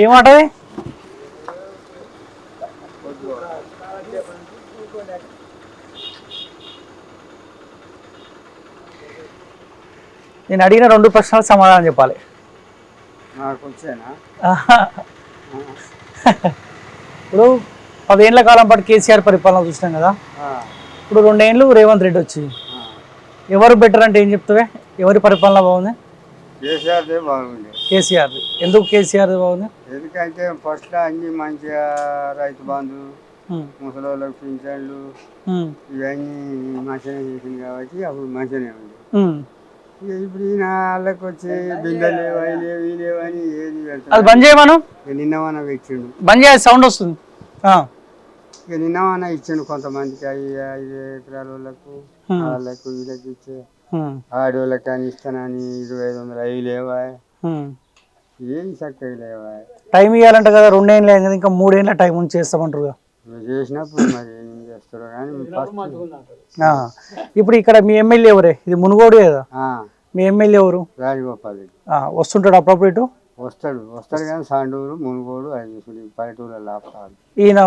ఏమాటది? నేను అడిగిన రెండు ప్రశ్నలకు సమాధానం చెప్పాలి. ఇప్పుడు పదేళ్ళ కాలం పాటు కేసీఆర్ పరిపాలన చూసినాం కదా. ఇప్పుడు రెండేళ్ళు రేవంత్ రెడ్డి వచ్చి. ఎవరు బెటర్ అంటే ఏం చెప్తావే? ఎవరి పరిపాలన బాగుంది? బాగుంది. కేసీఆర్ ఎందుకు కేసీఆర్ బాగుంది? ఎందుకంటే ఫస్ట్ అన్ని మంచిగా రైతు బంధు ముసలోళ్ళకి పింఛన్లు ఇవన్నీ మంచిగా చేసింది కాబట్టి అప్పుడు మంచిగానే ఉంది. ఇప్పుడు ఈయన వాళ్ళకి వచ్చి బిందెలు లేవు అవి లేవు ఇవి లేవు అని ఏది అది బంద్ చేయమను? ఇక నిన్నవన్న ఇచ్చిండు బంద్ చేయాలి సౌండ్ వస్తుంది. ఇక నిన్నవన్న ఇచ్చిండు కొంతమందికి ఐదు ఐదు ఎకరాల వాళ్ళకు. వాళ్ళకు వీళ్ళకి ఇచ్చే ఆడవాళ్ళకి అని ఇస్తానని ఇరవై ఐదు వందలు అవి లేవా. ఏం చక్కగా లేవా టైం ఇవ్వాలంట కదా రెండేళ్ళు అయింది కదా ఇంకా మూడేళ్ళ టైం ఉంచి చేస్తామంటారు చేసినప్పుడు మరి ఏం చేస్తారో కానీ ఫస్ట్ ఆ, ఇప్పుడు ఇక్కడ మీ ఎమ్మెల్యే ఎవరే? ఇది మునుగోడు కదా? ఆ, మీ ఎమ్మెల్యే ఎవరు? రాజగోపాల్ రెడ్డి. ఆ, వస్తుంటాడు అప్పుడప్పుడు ఇటు? వస్తాడు వస్తాడు కానీ సాండూరు మునుగోడు ఆపుతాడు ఈయన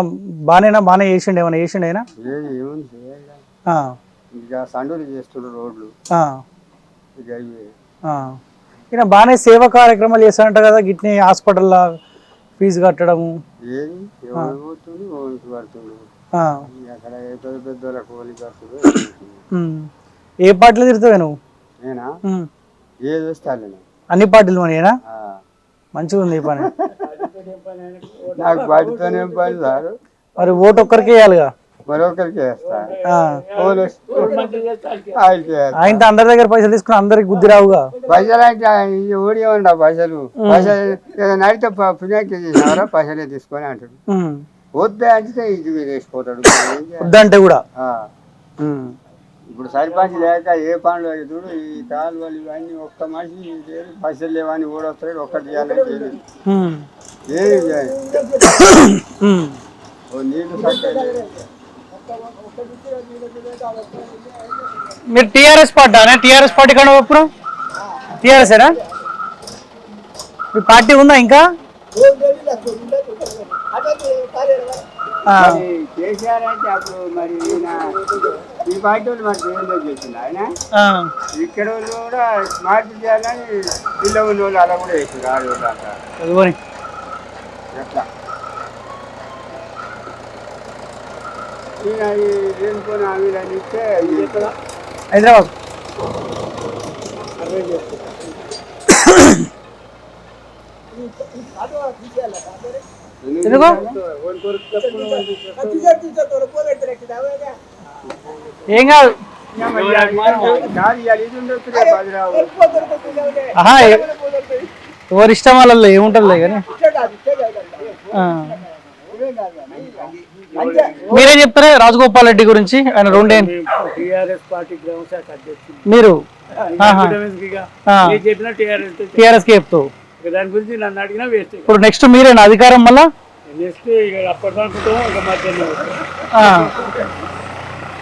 బాగానేనా బాగానే చేసిండు ఏమైనా చేసిండు ఏది ఏముంది ఇక సండూరు చేస్తుడు రోడ్లు. ఇక. ఈయన బాగానే సేవా కార్యక్రమాలు చేస్తాడంట కదా గిట్ని హాస్పిటల్లో ఫీజు కట్టడము. ఏది? ఎవరు పోతుంది ఓనికి పడుతుంది ఆ, ఇక అక్కడ ఏ పెద్ద పెద్ద వాళ్ళకి ఓలి కడుతుంది ఉమ్. ఏ పార్టీలో తిరుగుతావే నువ్వు? నేనా? ఉమ్. ఏది వస్తే అల్లనే. అన్ని పార్టీలు మనీనా ఆ. మంచిగా ఉంది ఈ పని. నాకు వాటితోనే పని సార్? మరి ఓటు ఒక్కరికి వేయాలిగా. మరొకరికి వేస్తా ఆ. ఓలు ఆయనకి వేస్తా. ఆయనతో అందరి దగ్గర పైసలు తీసుకుని అందరికి బుద్ధి రావుగా పైసలు అంటే ఓడి ఉండ పైసలు పైసలు నడితే పుణ్యాకి చేసినారా పైసలే తీసుకొని అంటాడు. వద్దే అంటే ఇది వేసిపోతాడు? వద్దంటే కూడా. ఇప్పుడు సరిపంచ్ లేక ఏ పనులు చూడు ఈ కాలువలు ఇవన్నీ ఒక్క మనిషి పైసలు లేవని ఓడొస్తాడు ఒక్కటి చేయాలంటే. ఏది చేయాలి నీళ్ళు. మీరు టీఆర్ఎస్ పార్టీ టీఆర్ఎస్ పార్టీ కన్నా ఎప్పుడు టీఆర్ఎస్ ఏనా? మీ పార్టీ ఉందా ఇంకా? ఆ. కేసీఆర్ అంటే అప్పుడు మరి ఈయన ఈ పార్టీ వాళ్ళు మరి ఏందో చేసింది ఆయన. ఆ. ఇక్కడ వాళ్ళు కూడా స్మార్ట్ చేయాలని పిల్ల ఉన్న వాళ్ళు అలా కూడా వేసింది ఆరు వాళ్ళు అట్లా చదువుకొని ఎట్లా ఈయన ఈ లేనిపోయిన హామీలని ఇస్తే ఇక్కడ హైదరాబాద్. ఎందుకు? ఏం కాదు. ఎవరి ఇష్టం ఏముంటుంది కానీ. ఆ. మీరేం చెప్తారా? రాజగోపాల్ రెడ్డి గురించి ఆయన రెండే టీఆర్ఎస్ పార్టీ గ్రామ శాఖ అధ్యక్షుడు మీరు? టీఆర్ఎస్కి చెప్తావు. దాని గురించి నన్ను అడిగినా వేస్ట్ ఇప్పుడు నెక్స్ట్ మీరేనా అధికారం మళ్ళా? నెక్స్ట్ ఇక అప్పటిదానుకుంటామో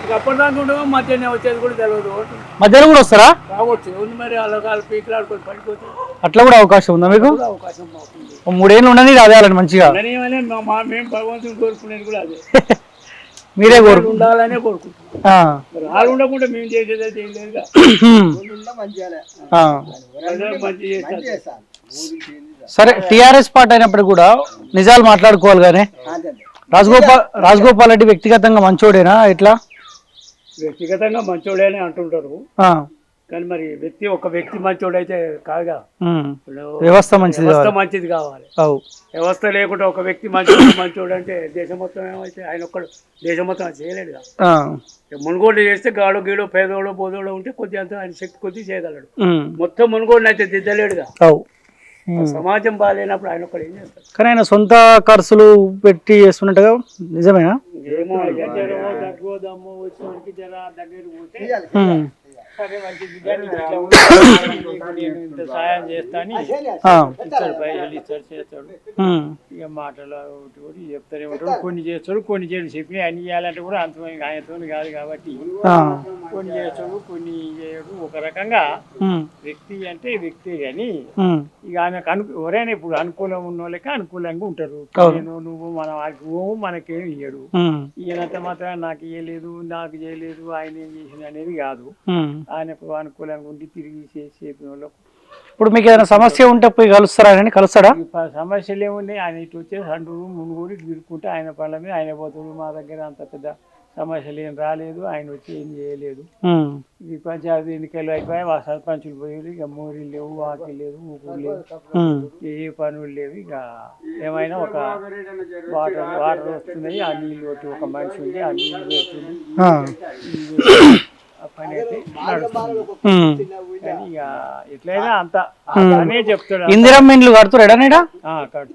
మధ్యాహ్నం వచ్చేది కూడా తెలియదు మధ్యాహ్నం కూడా వస్తారా? రావచ్చు. ఉంది మరి అలా వాళ్ళు పీకులాడుకొని పడిపోతే. అట్లా కూడా అవకాశం ఉందా మీకు? కూడా అవకాశం మూడేళ్ళు ఉండని అదేయాలని మంచిగా. మా మా మేము భగవంతుని కోరుకునేది కూడా అదే. మీరే ఉండాలనే కోరుకుంటున్నాం. వాళ్ళు ఉండకుండా మేము చేసేది అయితే ఏం లేదుగా ఆ. ప్రజలకు మంచి చేస్తారు. సరే టిఆర్ఎస్ పార్టీ అయినప్పుడు కూడా నిజాలు మాట్లాడుకోవాలి కానీ. రాజగోపాల్ రాజగోపాల్ రెడ్డి వ్యక్తిగతంగా మంచోడేనా? ఇట్లా వ్యక్తిగతంగా మంచోడే అని అంటుంటారు. కానీ మరి వ్యక్తి ఒక వ్యక్తి మంచోడైతే కాదుగా. ఉమ్. ఇప్పుడు వ్యవస్థ మంచిది వ్యవస్థ కావాలి. మంచిది కావాలి. వ్యవస్థ లేకుండా ఒక వ్యక్తి మంచోడు మంచోడు అంటే దేశం మొత్తం ఏమైతే ఆయన ఒక్కడు దేశం మొత్తం చేయలేడుగా. మునుగోడు చేస్తే గాడు గీడు పేదోడు బోదోడు ఉంటే కొద్ది అంత ఆయన శక్తి కొద్ది చేయగలడు. మొత్తం మునుగోడుని అయితే దిద్దలేడుగా. సమాజం బాగాలేనప్పుడు ఆయన ఒక్కడు ఏం చేస్తాడు? కానీ ఆయన సొంత ఖర్చులు పెట్టి చేస్తున్నట్టుగా నిజమేనా? ఏమో వచ్చేవాడికి జర దగ్గర పోతే. సరే మంచిది. కానీ ఇట్లా ఉంది, నీకు నేను ఇంత సాయం చేస్తాను ఆ, ఇస్తాడు పైసలు ఇస్తాడు చేస్తాడు. ఇక మాటలు ఒకటి ఒకటి చెప్తానే ఉంటాడు కొన్ని చేస్తాడు కొన్ని చేయడు. చెప్పి అన్ని చేయాలంటే కూడా అంత ఆయనతో కాదు కాబట్టి. ఆ, కొన్ని చేస్తాడు కొన్ని చేయడు. ఒక రకంగా వ్యక్తి అంటే వ్యక్తి కానీ ఇక ఆమెకు అను ఎవరైనా ఇప్పుడు అనుకూలం ఉన్న వాళ్ళకి అనుకూలంగా ఉంటారు. నేను నువ్వు మన వాడికి పోవు మనకేం ఇయ్యడు. ఈయనంత మాత్రం నాకు ఇయ్యలేదు నాకు చేయలేదు ఆయన ఏం చేసింది అనేది కాదు. ఆయనకు అనుకూలంగా ఉండి తిరిగి చేసి చెప్పిన వాళ్ళకు. ఇప్పుడు మీకు ఏదైనా సమస్య ఉంటే పోయి కలుస్తారా అని కలుస్తాడా? సమస్యలు ఏమున్నాయి ఆయన ఇటు వచ్చేసి అంటూరు మునుగోడు తిరుక్కుంటే ఆయన పనుల మీద ఆయన పోతుడు. మా దగ్గర అంత పెద్ద సమస్యలు ఏం రాలేదు. ఆయన వచ్చి ఏం చేయలేదు. ఈ పంచాయతీ ఎన్నికలు అయిపోయాయి. ఆ సర్పంచులు పోయారు ఇక మోరీలు లేవు వాకి లేదు ఊపులు లేవు. ఏ పనులు లేవు. ఇక ఏమైనా ఒక వాటర్ వాటర్ వస్తున్నాయి. ఆ నీళ్ళు కొట్టి ఒక మనిషి ఉంది. ఆ నీళ్ళు పెడుతుంది పని అయితే నడుస్తుంది. కానీ ఇక ఎట్లయినా అంత అనే చెప్తాడు ఇందిరమ్మ ఇండ్లు కడుతురా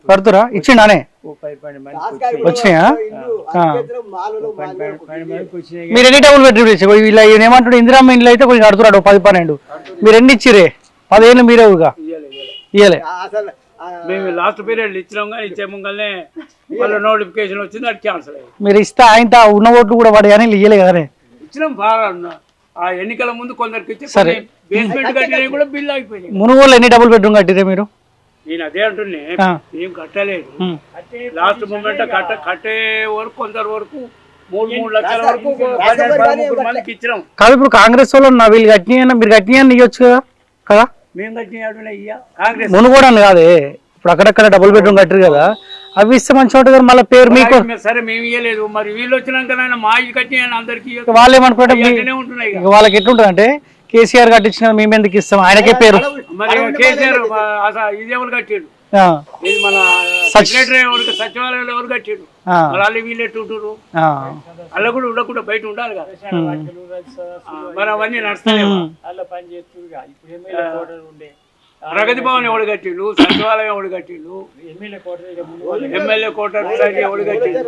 కడుతురా? ఇచ్చిండానే? ఓ పది వచ్చినాయా? మీరు ఎన్ని డబుల్ బెడ్రూమ్ ఇచ్చారు ఇలా ఈయన ఏమంటాడు? ఇందిరమ్మ ఇండ్లు అయితే కొంచెం కడుతున్నాడు ఓ పది పన్నెండు. మీరు ఎన్ని ఇచ్చిరే పదేళ్ళు మీరే ఊగా ఇయ్యలే అసలు మేము లాస్ట్ పీరియడ్ ఇచ్చినాం కానీ ఇచ్చే ముంగల్నే వాళ్ళ నోటిఫికేషన్ వచ్చింది అది క్యాన్సిల్ అయ్యింది. మీరు ఇస్తే ఆయన ఉన్న ఓట్లు కూడా పడే కానీ ఇయ్యలే కదనే. ఇచ్చినాం బాగా ఎన్నికల ముందు కొందరికి ఇచ్చి కొన్ని బేస్మెంట్ కట్టినవి కూడా బిల్ అయిపోయినాయి మునుగోలు ఎన్ని డబుల్ బెడ్రూమ్ కట్టిరే మీరు నేను అదే అంటున్నా ఆ. ఏం కట్టలేదు ఉమ్. లాస్ట్ మూమెంట్ కట్ట కట్టే వరకు కొందరు వరకు మూడు మూడు లక్షల వరకు ఒక పన్నెండు పదమూడు మందికి ఇచ్చినాం కాదు ఇప్పుడు కాంగ్రెస్ వాళ్ళు నా వీళ్ళు కట్టిన మీరు కట్టిన ఇవ్వచ్చు కదా కదా మేము కట్టిన ఇయ్య కాంగ్రెస్ మునుగోడు అని కాదే ఇప్పుడు అక్కడక్కడ డబుల్ బెడ్రూమ్ కట్టారు కదా అవి ఇస్తే మంచిగా ఉంటుంది కదా మళ్ళీ పేరు మీకు. సరే మేము ఇయ్యలేదు. మరి వీళ్ళు వచ్చినాక మా ఇల్లు కట్టిన అందరికి వాళ్ళు ఏమనుకుంటే వాళ్ళకి ఎట్లుంటుంది అంటే కేసీఆర్ కట్టించిన మేము ఎందుకు ఇస్తాం? ఆయనకే పేరు. మరి కేసీఆర్ ఇది ఎవరు కట్టిండు? ఆ, ఇది మన సెక్రటరీ ఎవరికి సచివాలయంలో ఎవరు కట్టిండు? ఆ, మరి వాళ్ళు వీళ్ళు ఎట్టుంటారు ఆ. అలా కూడా ఉండకుండా బయట ఉండాలి కదా. మరి అవన్నీ నడుస్తాయి ప్రగతి భవన్ ఎవడు కట్టిండు? సచివాలయం ఎవడు కట్టిండు? ఎమ్మెల్యే కోటర్ ఎవడు కట్టిండు?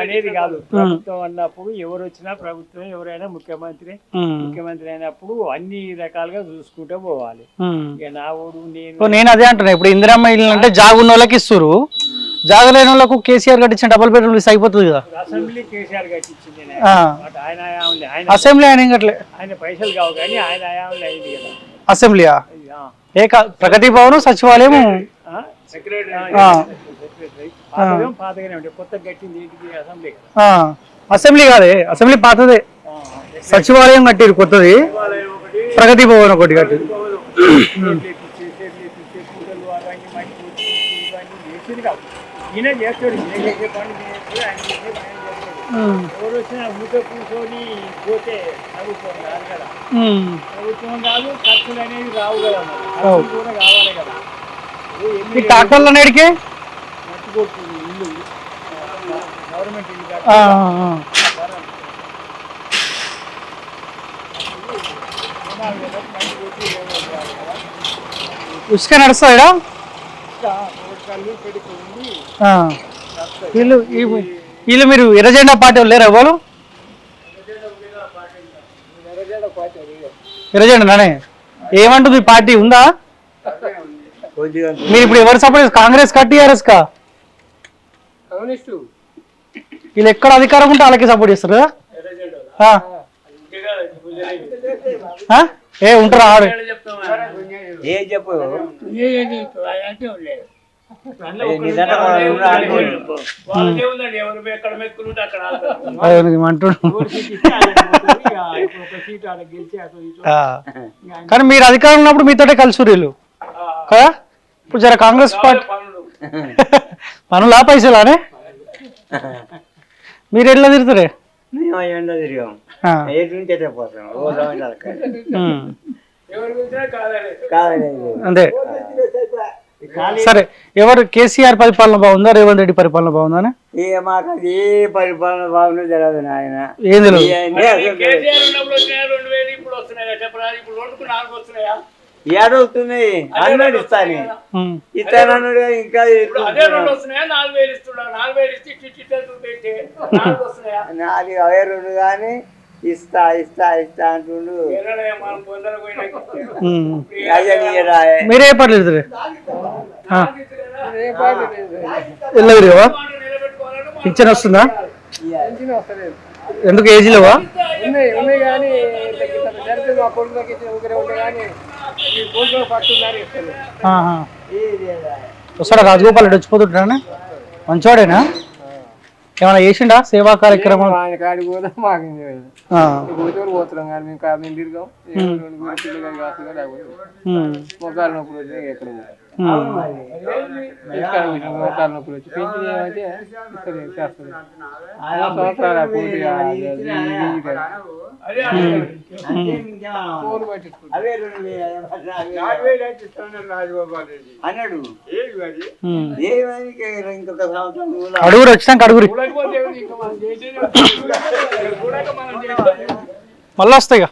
అనేది కాదు. ప్రభుత్వం అన్నప్పుడు ఎవరు వచ్చినా ప్రభుత్వం ఎవరైనా ముఖ్యమంత్రి ముఖ్యమంత్రి అయినప్పుడు అన్ని రకాలుగా చూసుకుంటూ పోవాలి. నా ఓడు నేను నేను అదే అంటున్నా. ఇప్పుడు ఇందిరమ్మ ఇల్లు అంటే జాగున్న వాళ్ళకి ఇస్తారు జాగలేని వాళ్ళకు కేసీఆర్ కట్టించిన డబుల్ బెడ్రూమ్ ఇస్తే అయిపోతుంది కదా. అసెంబ్లీ కేసీఆర్ కట్టించింది ఆయన హయాంలో ఆయన అసెంబ్లీ ఆయన ఇంకట్లే ఆయన పైసలు కావు కానీ ఆయన హయాంలో అయింది కదా. అసెంబ్లీయా. ఏ ప్రగతి భవన్ సచివాలయం కట్టింది అసెంబ్లీ. కదా ఆ. అసెంబ్లీ పాతదే. సచివాలయం కట్టిరు కొత్తది. ప్రగతి భవన్ ఒకటి కట్టిరు చేతులు ఎక్కించి, చేతులు ఎక్కించి, పూటలు అవన్నీ మంచి పూచి, ఇవన్నీ చేసేది కాదు ఈయన చేస్తాడు ఈయన చేసే పని ఈయన చేస్తాడు, ఆయన చేసే పని ఆయన చేస్తాడు ఎవరు వచ్చినా ఊరికే కూర్చొని పోతే ప్రభుత్వం కాదు. కదా. ప్రభుత్వం కాదు ఖర్చులు అనేవి రావు కదా ఖర్చులు కూడా కావాలి కదా. ఈ అనేటికి మట్టి కొడుతుంది ఇల్లు. గవర్నమెంట్ ఇల్లు కదా. ఉసుక నడుస్తాడా ఇంకా రోడ్ కళ్ళు పెట్టుకుంది వీళ్ళు వీళ్ళు మీరు ఎర్రజెండా పార్టీ వాళ్ళు లేరా ఎవరు ఎర్రజెండా నానే ఏమంటుంది పార్టీ ఉందా మీరు ఇప్పుడు ఎవరు సపోర్ట్ కాంగ్రెస్ కా టీఆర్ఎస్ కా వీళ్ళు ఎక్కడ అధికారం ఉంటే వాళ్ళకి సపోర్ట్ చేస్తారు? ఏ ఉంటారా ఆడు ఏ చెప్పు కానీ మీరు అధికారం ఉన్నప్పుడు మీతోటే కలిసి వీళ్ళు కదా? ఇప్పుడు జర కాంగ్రెస్ పార్టీ పనులు. పైసలానే? మీరు ఎట్లా తిరుగుతారే? మేము తిరిగాం. అంతే. సరే ఎవరు కేసీఆర్ పరిపాలన బాగుందా రేవంత్ రెడ్డి పరిపాలన బాగుందా ఏ మాకు అది ఏ పరిపాలన బాగుందో తెలియదు నాయన. ఏం తెలియదు ఏడవుతున్నాయి అన్నాడు ఇస్తాను. ఇస్తానన్నాడు ఇంకా నాలుగు అవే రెండు కానీ ఇస్తా ఇస్తా ఇస్తా అంటుండు. మీరే పర్లేదు నిలబెట్టుకోవాలంటే పింఛన్ వస్తుందా? ఎందుకు ఏజ్ లేవా. వస్తాడా రాజగోపాల్ రెడ్డి వచ్చిపోతుంటాడా మంచివాడేనా ఏమైనా చేసిండా సేవా కార్యక్రమం? పోతున్నాం మోకాలు నొప్పులు వచ్చి పెంచి చేస్తుంది సంవత్సరాల పూర్తిగా అన్నాడు అడుగురు వచ్చినాక అడుగురి మళ్ళీ వస్తాయి ఇక